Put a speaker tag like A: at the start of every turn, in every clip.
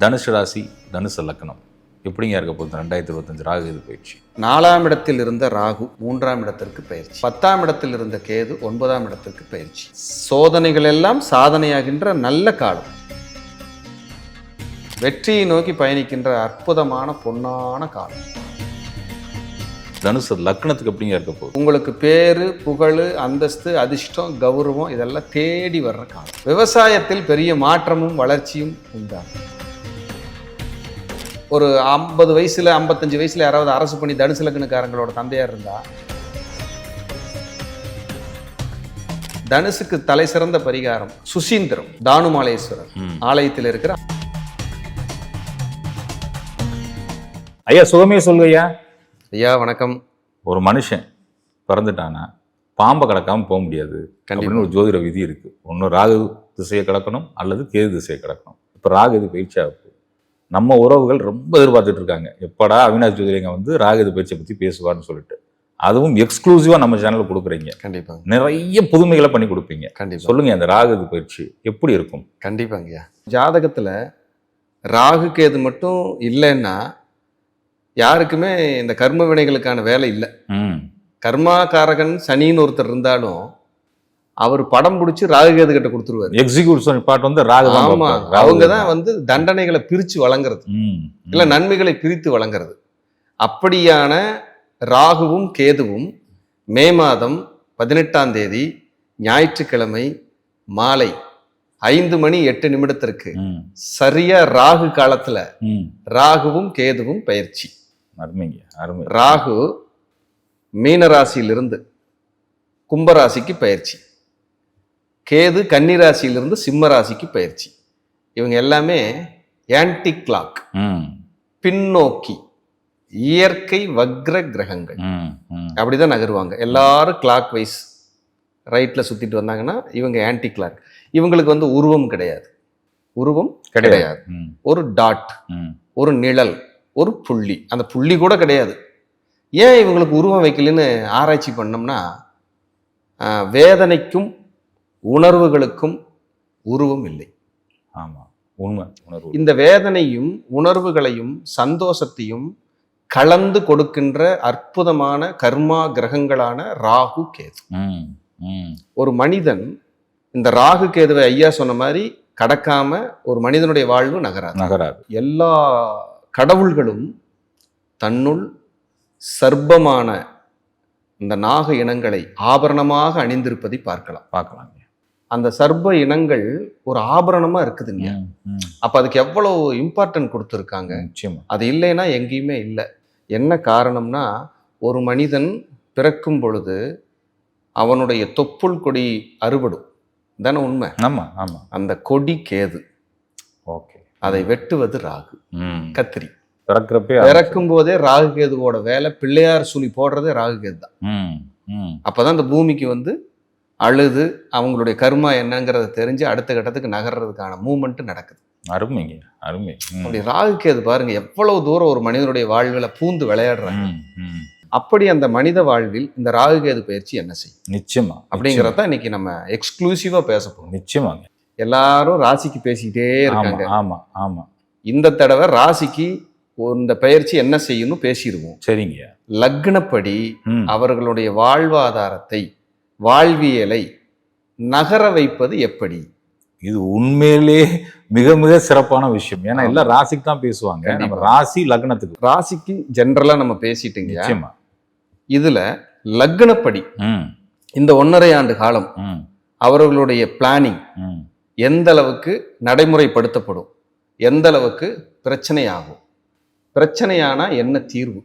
A: தனுசு ராசி தனுசு லக்னம். எப்படிங்க இருக்க போகுது? ரெண்டாயிரத்தி இருபத்தஞ்சு ராகு இது பயிற்சி.
B: நாலாம் இடத்தில் இருந்த ராகு மூன்றாம் இடத்திற்கு பயிற்சி. பத்தாம் இடத்தில் இருந்த கேது ஒன்பதாம் இடத்திற்கு பயிற்சி. சோதனைகள் எல்லாம் சாதனையாகின்ற நல்ல காலம். வெற்றியை நோக்கி பயணிக்கின்ற அற்புதமான பொன்னான காலம்.
A: தனுசு லக்னத்துக்கு எப்படிங்க இருக்க போகுது?
B: உங்களுக்கு பேரு புகழ் அந்தஸ்து அதிர்ஷ்டம் கௌரவம் இதெல்லாம் தேடி வர்ற காலம். விவசாயத்தில் பெரிய மாற்றமும் வளர்ச்சியும் உண்டாகும். ஒரு ஐம்பது வயசுல ஐம்பத்தஞ்சு வயசுல யாராவது அரசு பண்ணி தனுசு லக்னக்காரங்களோட தந்தையார் இருந்தா தனுசுக்கு தலை சிறந்த பரிகாரம் சுசீந்திரம் தானுமாலேஸ்வரர். ஆலயத்தில் இருக்கிற
A: ஐயா சுகமே சொல்லுங்க ஐயா
B: வணக்கம்.
A: ஒரு மனுஷன் பிறந்துட்டானா பாம்பை கடக்காம போக முடியாது. அப்படின்னு ஒரு ஜோதிட விதி இருக்கு. ஒன்று ராகு திசையை கடக்கணும் அல்லது கேது திசையை கடக்கணும் இப்போ ராகு இது பயிற்சி ஆகுது நம்ம உறவுகள் ரொம்ப எதிர்பார்த்துட்டு இருக்காங்க எப்படா அவினாஷ் ஜோதிடங்க வந்து ராகு இது பயிற்சியை பற்றி பேசுவார்னு சொல்லிட்டு. அதுவும் எக்ஸ்க்ளூசிவாக நம்ம சேனலில் கொடுக்குறீங்க.
B: கண்டிப்பாங்க
A: நிறைய புதுமைகளை பண்ணி கொடுப்பீங்க.
B: கண்டிப்பா.
A: சொல்லுங்க அந்த ராகு இது பயிற்சி எப்படி இருக்கும்?
B: கண்டிப்பாங்கய்யா. ஜாதகத்துல ராகு கேது மட்டும் இல்லைன்னா யாருக்குமே இந்த கர்ம வினைகளுக்கான வேலை இல்லை.
A: ம்.
B: கர்மாகாரகன் சனின்னு ஒருத்தர் இருந்தாலும் அவர் படம் பிடிச்சி ராகு கேது கிட்ட கொடுத்துருவாரு
A: எக்ஸிக்யூட்டிவ் பார்ட் வந்து ராகு
B: அவங்க தான் வந்து தண்டனைகளை பிரிச்சு வழங்குறது. இல்ல நன்மைகளை பிரித்து வழங்குறது. அப்படியான ராகுவும் கேதுவும் மே மாதம் பதினெட்டாம் தேதி ஞாயிற்றுக்கிழமை மாலை ஐந்து மணி எட்டு நிமிடத்திற்கு சரியா ராகு காலத்துல. ராகுவும் கேதுவும் பயிற்சி.
A: அருமைங்க அருமை.
B: ராகு மீனராசியிலிருந்து கும்பராசிக்கு பயிற்சி. கேது கன்னிராசியிலிருந்து சிம்ம ராசிக்கு பயிற்சி. இவங்க எல்லாமே ஆன்டி கிளாக் பின்னோக்கி இயற்கை வக்ர கிரகங்கள். அப்படிதான் நகருவாங்க. எல்லாரும் கிளாக் வைஸ் ரைட்ல சுத்திட்டு வந்தாங்கன்னா இவங்க ஆன்டி கிளாக் இவங்களுக்கு வந்து உருவம் கிடையாது. உருவம் கிடையாது. ஒரு டாட். ஒரு நிழல் ஒரு புள்ளி. அந்த புள்ளி கூட கிடையாது. ஏன் இவங்களுக்கு உருவம் வைக்கலன்னு ஆராய்ச்சி பண்ணோம்னா வேதனைக்கும் உணர்வுகளுக்கும் உருவம் இல்லை.
A: ஆமா உண்மை உணர்வு.
B: இந்த வேதனையும் உணர்வுகளையும் சந்தோஷத்தையும் கலந்து கொடுக்கின்ற அற்புதமான கர்மா கிரகங்களான ராகு கேது. ஒரு மனிதன் இந்த ராகு கேதுவை ஐயா சொன்ன மாதிரி கடக்காம ஒரு மனிதனுடைய வாழ்வு நகராது.
A: நகராது.
B: எல்லா கடவுள்களும் தன்னுள் சர்ப்பமான இந்த நாக இனங்களை ஆபரணமாக அணிந்திருப்பதை பார்க்கலாம்.
A: பார்க்கலாங்க
B: அந்த சர்ப்ப இனங்கள் ஒரு ஆபரணமா இருக்குதுங்க.
A: ம்.
B: அப்ப அதுக்கு எவ்வளவு இம்பார்ட்டன்ட் கொடுத்துருக்காங்க?
A: நிச்சயமா.
B: அது இல்லைன்னா எங்கேயுமே இல்லை. என்ன காரணம்னா ஒரு மனிதன் பிறக்கும் பொழுது அவனுடைய தொப்புள் கொடி அறுபடும். தானே உண்மை?
A: ஆமா ஆமா.
B: அந்த கொடி கேது.
A: ஓகே.
B: அதை வெட்டுவது ராகு. கத்திரி.
A: பிறக்கிறப்பே
B: பிறக்கும் போதே ராகு கேதுவோட வேலை பிள்ளையார் சுழி போடுறதே ராகு கேது தான். அப்பதான் இந்த பூமிக்கு வந்து அழுது அவங்களுடைய கர்மா என்னங்கிறத தெரிஞ்சு அடுத்த கட்டத்துக்கு நகர்றதுக்கான மூமெண்ட் நடக்குது.
A: அருமைங்க அருமை.
B: அப்படி ராகு கேது பாருங்க எவ்வளவு தூரம் ஒரு மனிதனுடைய வாழ்வில் பூந்து விளையாடுறாங்க. அப்படி அந்த மனித வாழ்வில் இந்த ராகு கேது பயிற்சி என்ன செய்யும்?
A: நிச்சயமா
B: அப்படிங்கறத இன்னைக்கு நம்ம எக்ஸ்க்ளூசிவா பேச போறோம்.
A: நிச்சயமாங்க.
B: எல்லாரும் ராசிக்கு பேசிக்கிட்டே இருக்காங்க.
A: ஆமா ஆமா.
B: இந்த தடவை ராசிக்கு இந்த பயிற்சி என்ன செய்யணும் பேசிடுவோம்.
A: சரிங்க.
B: லக்னப்படி. அவர்களுடைய வாழ்வாதாரத்தை வாழ்வியலை நகர வைப்பது எப்படி?
A: இது உண்மையிலே மிக மிக சிறப்பான விஷயம். ஏன்னா எல்லாம் ராசிக்கு தான் பேசுவாங்க. நம்ம. ராசி லக்னத்துக்கு.
B: ராசிக்கு ஜென்ரலா நம்ம பேசிட்டீங்க.
A: நிச்சயமா.
B: இதுல லக்னப்படி இந்த ஒன்றரை ஆண்டு காலம் அவர்களுடைய பிளானிங். எந்த அளவுக்கு நடைமுறைப்படுத்தப்படும்? எந்த அளவுக்கு பிரச்சனை ஆகும் பிரச்சனையானா என்ன தீர்வு?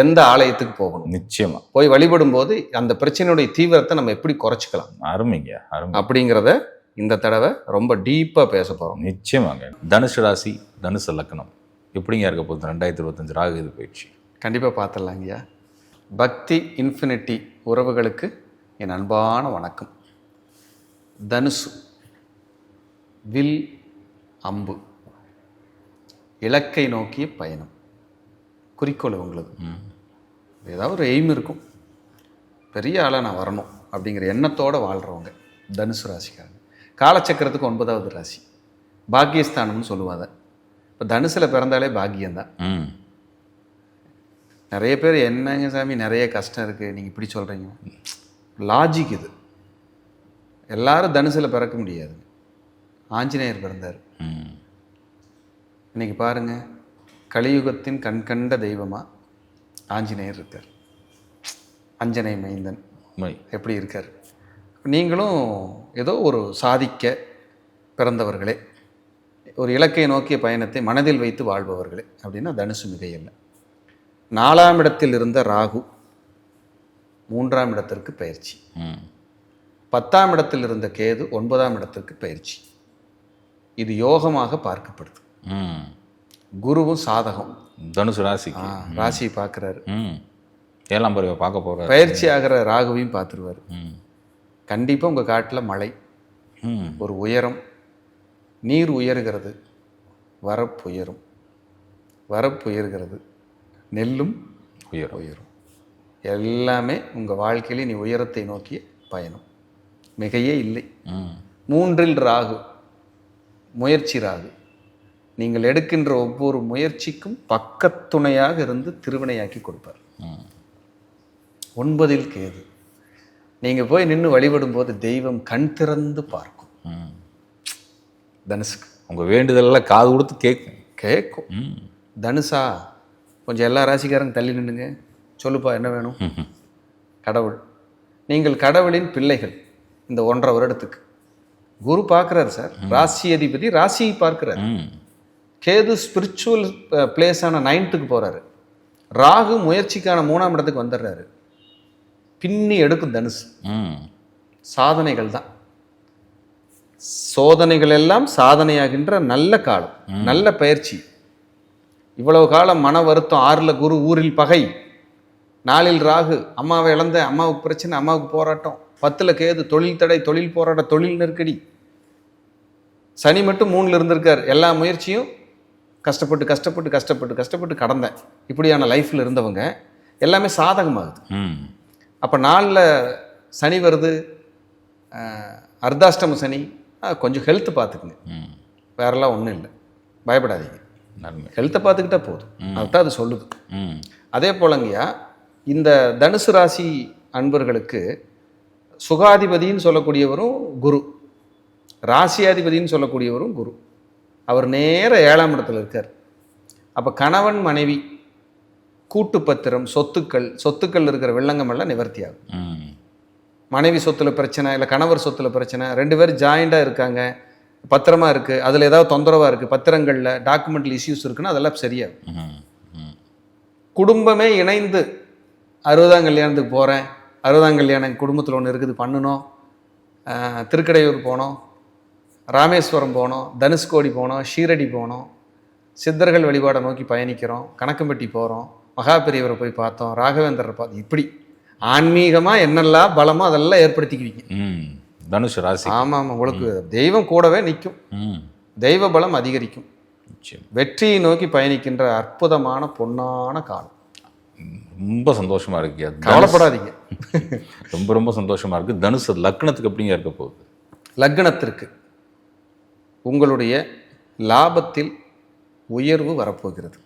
B: எந்த ஆலயத்துக்கு போகணும்?
A: நிச்சயமா.
B: போய் வழிபடும் போது அந்த பிரச்சனையுடைய தீவிரத்தை நம்ம எப்படி குறைச்சிக்கலாம்?
A: அருமைங்க அருமை.
B: அப்படிங்கிறத இந்த தடவை ரொம்ப டீப்பா பேச போறோம்.
A: நிச்சயமாங்க. தனுசு ராசி தனுசு லக்னம் எப்படிங்க இருக்க போகுது? ரெண்டாயிரத்தி இருபத்தஞ்சு ராகு இது பயிற்சி
B: கண்டிப்பா பார்த்துடலாங்கய்யா பக்தி இன்ஃபினிட்டி உறவுகளுக்கு என் அன்பான வணக்கம். தனுசு வில் அம்பு. இலக்கை நோக்கிய பயணம். குறிக்கோள்
A: ம்,
B: ஏதாவது ஒரு எய்ம் இருக்கும். பெரிய ஆளாக நான் வரணும் அப்படிங்கிற எண்ணத்தோடு வாழ்கிறவங்க தனுசு ராசிக்காரங்க. காலச்சக்கரத்துக்கு ஒன்பதாவது ராசி. பாக்கியஸ்தானம்னு சொல்லுவாங்க. இப்போ தனுசில் பிறந்தாலே பாக்கியம்தான்
A: ம்.
B: நிறைய பேர் என்னங்க சாமி நிறைய கஷ்டம் இருக்குது நீங்கள் இப்படி சொல்கிறீங்க லாஜிக் இது. எல்லாரும் தனுசில் பிறக்க முடியாது. ஆஞ்சநேயர் பிறந்தார்.
A: ம்.
B: இன்னைக்கு பாருங்க. கலியுகத்தின் கண்கண்ட தெய்வமாக ஆஞ்சநேயர் இருக்கார். அஞ்சனை மைந்தன். எப்படி இருக்கார்? நீங்களும் ஏதோ ஒரு சாதிக்க பிறந்தவர்களே ஒரு இலக்கை நோக்கிய பயணத்தை மனதில் வைத்து வாழ்பவர்களே அப்படின்னா தனுசு மிகையல்ல. நாலாம் இடத்தில் இருந்த ராகு மூன்றாம் இடத்திற்கு பயிற்சி. பத்தாம் இடத்தில் இருந்த கேது ஒன்பதாம் இடத்திற்கு பயிற்சி. இது யோகமாக பார்க்கப்படுது. குருவும் சாதகம்.
A: தனுசு
B: ஆ, ராசியை பார்க்குறாரு.
A: ம். ஏழாம் பறவை பார்க்க போகிறார்
B: பயிற்சி ஆகிற ராகுவையும் பார்த்துருவார்.
A: ம்.
B: கண்டிப்பாக உங்கள் காட்டில் மழை
A: ம்.
B: ஒரு உயரம் நீர் உயர்கிறது வரப்பு உயரும். வரப்பு உயர்கிறது நெல்லும்
A: உயரம்.
B: உயரும். எல்லாமே உங்கள் வாழ்க்கையில நீ உயரத்தை நோக்கிய பயணம். மிகையே இல்லை.
A: ம்.
B: மூன்றில் ராகு முயற்சி ராகு. நீங்கள் எடுக்கின்ற ஒவ்வொரு முயற்சிக்கும் பக்கத்துணையாக இருந்து திருவினையாக்கி கொடுப்பார். ஒன்பதில் கேது. நீங்கள் போய் நின்று வழிபடும்போது தெய்வம் கண் திறந்து பார்க்கும். தனுசுக்கு.
A: உங்கள் வேண்டுதலெல்லாம் காது கொடுத்து கேட்கும்
B: கேட்கும் தனுஷா கொஞ்சம் எல்லா ராசிக்காரங்க தள்ளி நின்னுங்க. சொல்லுப்பா என்ன வேணும்? கடவுள். நீங்கள் கடவுளின் பிள்ளைகள் இந்த ஒன்றரை வருடத்துக்கு. குரு பார்க்குறாரு சார். ராசி அதிபதி ராசியை பார்க்குறாரு. கேது ஸ்பிரிச்சுவல் பிளேஸான நைன்த்துக்கு போகிறாரு ராகு முயற்சிக்கான மூணாம் இடத்துக்கு வந்துடுறாரு. பின்னி எடுக்கும் தனுசு.
A: ம்.
B: சாதனைகள் தான். சோதனைகள் எல்லாம் சாதனையாகின்ற நல்ல காலம் நல்ல பயிற்சி. இவ்வளவு காலம் மன வருத்தம் ஆறில் குரு ஊரில் பகை. நாளில் ராகு அம்மாவை இழந்த அம்மாவுக்கு பிரச்சனை அம்மாவுக்கு போராட்டம். பத்தில் கேது தொழில் தடை தொழில் போராட்டம் தொழில் நெருக்கடி. சனி மட்டும் மூணில் இருந்திருக்கார். எல்லா முயற்சியும் கஷ்டப்பட்டு கஷ்டப்பட்டு கஷ்டப்பட்டு கஷ்டப்பட்டு கடந்தேன். இப்படியான லைஃப்பில் இருந்தவங்க எல்லாமே சாதகமாகுது.
A: ம்.
B: அப்போ நாளில் சனி வருது அர்த்தாஷ்டம சனி கொஞ்சம் ஹெல்த் பார்த்துக்குங்க.
A: ம்.
B: வேறெல்லாம் ஒன்றும் இல்லை. பயப்படாதீங்க. ஹெல்த்தை பார்த்துக்கிட்டா போதும். அதுதான் அது சொல்லுது.
A: ம்.
B: அதே போலங்கய்யா இந்த தனுசு ராசி அன்பர்களுக்கு சுகாதிபதின்னு சொல்லக்கூடியவரும் குரு. ராசியாதிபதின்னு சொல்லக்கூடியவரும் குரு. அவர் நேர ஏழாம் இடத்துல இருக்கார். அப்போ கணவன் மனைவி கூட்டு பத்திரம் சொத்துக்கள் சொத்துக்கள் இருக்கிற வில்லங்கம் எல்லாம் நிவர்த்தி ஆகும். மனைவி சொத்துல பிரச்சனை இல்லை கணவர் சொத்துல பிரச்சனை ரெண்டு பேரும் ஜாயிண்டாக இருக்காங்க. பத்திரமா இருக்குது அதில் ஏதாவது தொந்தரவாக இருக்குது பத்திரங்களில் டாக்குமெண்டல் இஷ்யூஸ் இருக்குன்னா அதெல்லாம் சரியாகும். குடும்பமே இணைந்து அறுபதாம் கல்யாணத்துக்கு போகிறேன் அறுபதாம் கல்யாணம் குடும்பத்தில் ஒன்று இருக்குது பண்ணணும் திருக்கடையூர் போனோம். ராமேஸ்வரம் போனோம் தனுஷ்கோடி போனோம் ஷீரடி போனோம். சித்தர்கள் வழிபாடை நோக்கி பயணிக்கிறோம் கணக்கம்பட்டி போகிறோம் மகாபெரியவரை போய் பார்த்தோம் ராகவேந்தரை பார்த்தோம் இப்படி. ஆன்மீகமாக என்னெல்லாம் பலமோ அதெல்லாம் ஏற்படுத்திக்குவீங்க.
A: ம் தனுஷ் ராசி.
B: ஆமாம் ஆமாம் உங்களுக்கு தெய்வம் கூடவே நிற்கும்
A: ம்.
B: தெய்வ பலம் அதிகரிக்கும். வெற்றியை நோக்கி பயணிக்கின்ற அற்புதமான பொன்னான காலம்.
A: ரொம்ப சந்தோஷமா இருக்கு.
B: கவலைப்படாதீங்க.
A: ரொம்ப ரொம்ப சந்தோஷமா இருக்கு. தனுஷ் லக்னத்துக்கு எப்படிங்க இருக்க போகுது?
B: லக்னத்திற்கு. உங்களுடைய லாபத்தில் உயர்வு வரப்போகிறது.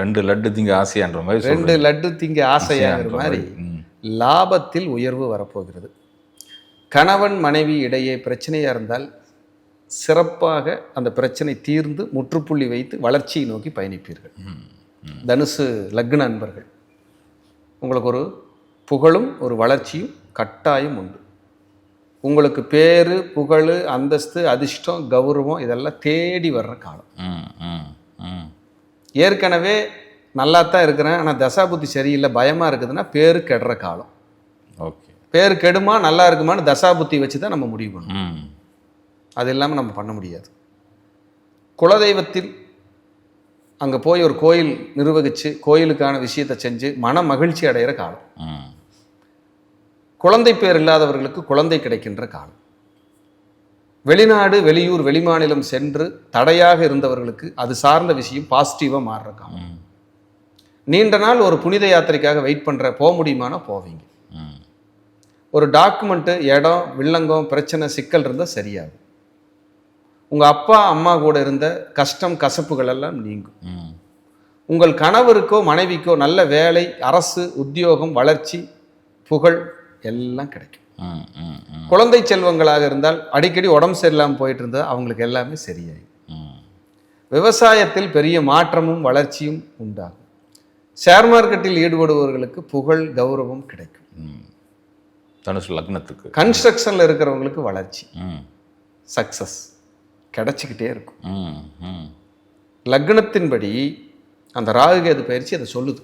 A: ரெண்டு லட்டு திங்க ஆசையான்ற மாதிரி
B: ரெண்டு லட்டு திங்க
A: ஆசையான்ற
B: மாதிரி. லாபத்தில் உயர்வு வரப்போகிறது. கணவன் மனைவி இடையே பிரச்சனையாக இருந்தால் சிறப்பாக அந்த பிரச்சனை தீர்ந்து முற்றுப்புள்ளி வைத்து வளர்ச்சியை நோக்கி பயணிப்பீர்கள். தனுசு லக்ன அன்பர்கள் உங்களுக்கு ஒரு புகழும் ஒரு வளர்ச்சியும் கட்டாயம் உண்டு. உங்களுக்கு பேரு புகழ் அந்தஸ்து அதிர்ஷ்டம் கௌரவம் இதெல்லாம் தேடி வர்ற காலம். ஏற்கனவே நல்லா தான் இருக்கிறேன் ஆனால் தசாபுத்தி சரியில்லை பயமாக இருக்குதுன்னா பேரு கெடுற காலம்.
A: ஓகே.
B: பேர் கெடுமா நல்லா இருக்குமான்னு தசாபுத்தி வச்சு தான் நம்ம முடிவு பண்ணணும். அது இல்லாமல் நம்ம பண்ண முடியாது. குலதெய்வத்தில் அங்கே போய் ஒரு கோயில் நிர்வகித்து கோயிலுக்கான விஷயத்தை செஞ்சு மன மகிழ்ச்சி அடைகிற காலம். குழந்தை பேர் இல்லாதவர்களுக்கு குழந்தை கிடைக்கின்ற காலம். வெளிநாடு வெளியூர் வெளிமாநிலம் சென்று தடையாக இருந்தவர்களுக்கு அது சார்ந்த விஷயம் பாசிட்டிவாக மாறுற காலம். நீண்ட நாள் ஒரு புனித யாத்திரைக்காக வெயிட் பண்ணுற போக முடியுமானா போவீங்க. ஒரு டாக்குமெண்ட்டு இடம் வில்லங்கம் பிரச்சனை சிக்கல் இருந்தால் சரியாகும். உங்கள் அப்பா அம்மா கூட இருந்த கஷ்டம் கசப்புகள் எல்லாம் நீங்கும். உங்கள் கணவருக்கோ மனைவிக்கோ நல்ல வேலை அரசு உத்தியோகம் வளர்ச்சி புகழ் எல்லாம் கிடைக்கும். குழந்தை செல்வங்களாக இருந்தால் அடிக்கடி உடம்பு சரியில்லாமல் போயிட்டு இருந்தால் அவங்களுக்கு எல்லாமே சரியாயிடும்.
A: ம்.
B: விவசாயத்தில் பெரிய மாற்றமும் வளர்ச்சியும் உண்டாகும். ஷேர் மார்க்கெட்டில் ஈடுபடுபவர்களுக்கு புகழ் கௌரவம் கிடைக்கும்.
A: தனுசு லக்னத்துக்கு.
B: கன்ஸ்ட்ரக்ஷனில் இருக்கிறவங்களுக்கு வளர்ச்சி. சக்சஸ் கிடைச்சிக்கிட்டே இருக்கும். லக்னத்தின்படி அந்த ராகுகேது பயிற்சி அதை சொல்லுது.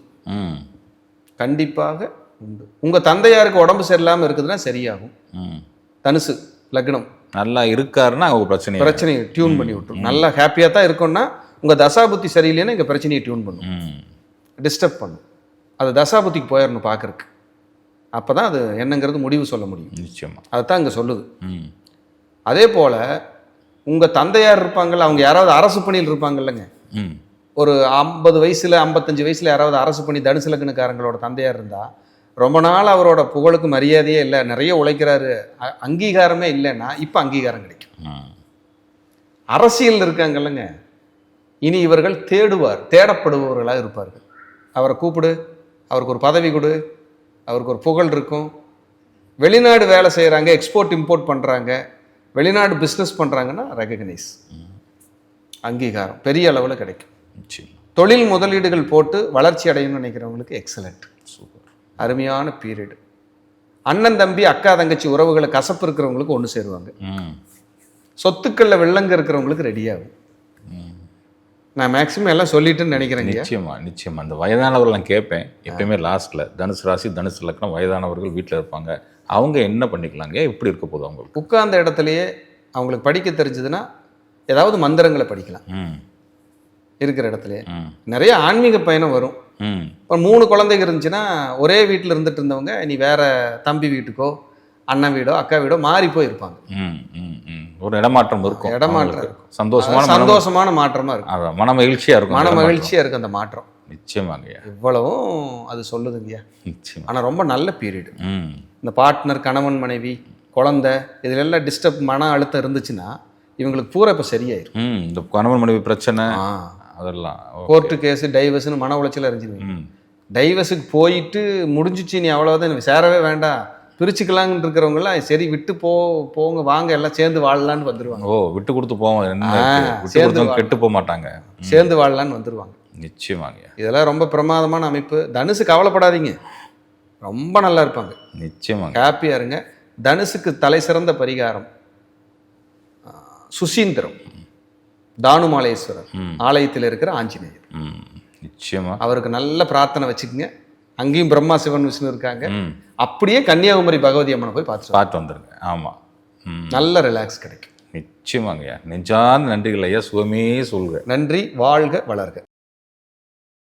B: கண்டிப்பாக உண்டு. உங்கள் தந்தையாருக்கு உடம்பு சரியில்லாமல் இருக்குதுன்னா சரியாகும்.
A: ம்.
B: தனுசு லக்னம்.
A: நல்லா இருக்காருன்னா அவங்க பிரச்சனை.
B: பிரச்சனையை டியூன் பண்ணி விட்டுரும். நல்லா ஹாப்பியாக தான் இருக்கும்னா உங்கள் தசாபுத்தி சரியில்லைன்னா இங்கே பிரச்சனையை டியூன் பண்ணும். டிஸ்டர்ப் பண்ணும். அது தசாபுத்திக்கு போயிடணும் பார்க்கறக்கு அப்போ தான் அது என்னங்கிறது முடிவு சொல்ல முடியும்.
A: நிச்சயமா.
B: அதைத்தான் இங்கே சொல்லுது.
A: ம்.
B: அதே போல் உங்கள் தந்தையார் இருப்பாங்கல்ல அவங்க யாராவது அரசு பணியில் இருப்பாங்கல்லங்க. ஒரு ஐம்பது வயசில் ஐம்பத்தஞ்சு வயசில் யாராவது அரசு பணி தனுசு லக்னக்காரங்களோட தந்தையார் இருந்தால் ரொம்ப நாள் அவரோட புகழுக்கு மரியாதையே இல்லை. நிறைய உழைக்கிறாரு. அங்கீகாரமே இல்லைன்னா இப்போ அங்கீகாரம் கிடைக்கும். அரசியல் இருக்காங்கல்லங்க. இனி இவர்கள் தேடுவார் தேடப்படுபவர்களாக இருப்பார்கள். அவரை கூப்பிடு அவருக்கு ஒரு பதவி கொடு அவருக்கு ஒரு புகழ் இருக்கும். வெளிநாடு வேலை செய்கிறாங்க எக்ஸ்போர்ட் இம்போர்ட் பண்ணுறாங்க வெளிநாடு பிஸ்னஸ் பண்ணுறாங்கன்னா ரெகக்னைஸ் அங்கீகாரம் பெரிய அளவில் கிடைக்கும். தொழில் முதலீடுகள் போட்டு வளர்ச்சி அடையணும்னு நினைக்கிறவங்களுக்கு எக்ஸலண்ட் அருமையான பீரியட் அண்ணன் தம்பி அக்கா தங்கச்சி உறவுகளை கசப்பு இருக்கிறவங்களுக்கு ஒன்று சேருவாங்க.
A: ம்.
B: சொத்துக்களில் வெள்ளங்க இருக்கிறவங்களுக்கு ரெடியாகும் நான் மேக்ஸிமம் எல்லாம் சொல்லிட்டேன்னு நினைக்கிறேங்க
A: நிச்சயமா நிச்சயமா. அந்த வயதானவர்கள் நான் கேட்பேன். எப்பயுமே லாஸ்ட்ல தனுசு ராசி தனுசு லக்னம் வயதானவர்கள் வீட்டில் இருப்பாங்க. அவங்க என்ன பண்ணிக்கலாங்க? எப்படி இருக்க போகுது அவங்களுக்கு?
B: உட்கார்ந்த இடத்துலையே அவங்களுக்கு படிக்க தெரிஞ்சதுன்னா ஏதாவது மந்திரங்களை படிக்கலாம்.
A: ம்.
B: இருக்கிற இடத்துலயே. நிறைய ஆன்மீக பயணம் வரும். இப்போ மூணு குழந்தைங்க இருந்துச்சுன்னா ஒரே வீட்டில் இருந்துட்டு இருந்தவங்க நீ வேற தம்பி வீட்டுக்கோ அண்ணன் வீடோ அக்கா வீடோ மாறி போயிருப்பாங்க.
A: ம் ம் ம். ஒரு இடமாற்றம் இருக்கும்.
B: இடமாற்றம். இருக்கும்.
A: சந்தோஷமான
B: சந்தோஷமான மாற்றமா இருக்கும்.
A: மன மகிழ்ச்சியா இருக்கும்
B: மன
A: இடமாற்றம்.
B: மகிழ்ச்சியா இருக்கு அந்த மாற்றம்.
A: நிச்சயமாங்கய்யா
B: இவ்வளவும் அது சொல்லுதுங்கய்யா.
A: நிச்சயமா.
B: ஆனா ரொம்ப நல்ல பீரியட்
A: ம்.
B: இந்த பார்ட்னர் கணவன் மனைவி குழந்தை இதுல எல்லாம் டிஸ்டர்ப் மன அழுத்தம் இருந்துச்சுன்னா இவங்களுக்கு பூரா இப்போ சரியாயிரும்.
A: ம் இந்த கணவன் மனைவி பிரச்சனை.
B: ஆ.
A: அதெல்லாம்.
B: கோர்ட்டு கேஸு டைவர்ஸ்னு மன உளைச்சல் அறிஞ்சிருவீங்க டைவர்ஸுக்கு போயிட்டு முடிஞ்சிச்சு நீ அவ்வளோதான் எனக்கு சேரவே வேண்டாம். பிரிச்சுக்கலான்னு இருக்கிறவங்கலாம் சரி விட்டு போ போங்க வாங்க எல்லாம் சேர்ந்து வாழலான்னு வந்துருவாங்க.
A: ஓ விட்டு கொடுத்து போவோம்.
B: சேர்ந்து
A: கெட்டு போக மாட்டாங்க.
B: சேர்ந்து வாழலான்னு வந்துருவாங்க.
A: நிச்சயமாங்கய்யா
B: இதெல்லாம் ரொம்ப பிரமாதமான அமைப்பு. தனுசு கவலைப்படாதீங்க. ரொம்ப நல்லா இருப்பாங்க.
A: நிச்சயமாங்க
B: ஹாப்பியாக இருங்க. தனுசுக்கு தலை சிறந்த பரிகாரம் சுசீந்திரம். தானுமாலேஸ்வரர். ஆலயத்தில் இருக்கிற ஆஞ்சநேயர்.
A: நிச்சயமா.
B: அவருக்கு நல்ல பிரார்த்தனை வச்சுக்கோங்க. அங்கேயும் பிரம்மா சிவன் விஷ்ணு இருக்காங்க. அப்படியே கன்னியாகுமரி பகவதி அம்மனை போய் வாங்க.
A: பார்த்து வந்துருங்க. ஆமா. ம்.
B: நல்ல ரிலாக்ஸ் கிடைக்கும்.
A: நிச்சயமாங்கய்யா. நெஞ்சார்ந்த நன்றிகள் ஐயா. சுகமே சொல்க
B: நன்றி. வாழ்க வளர்க.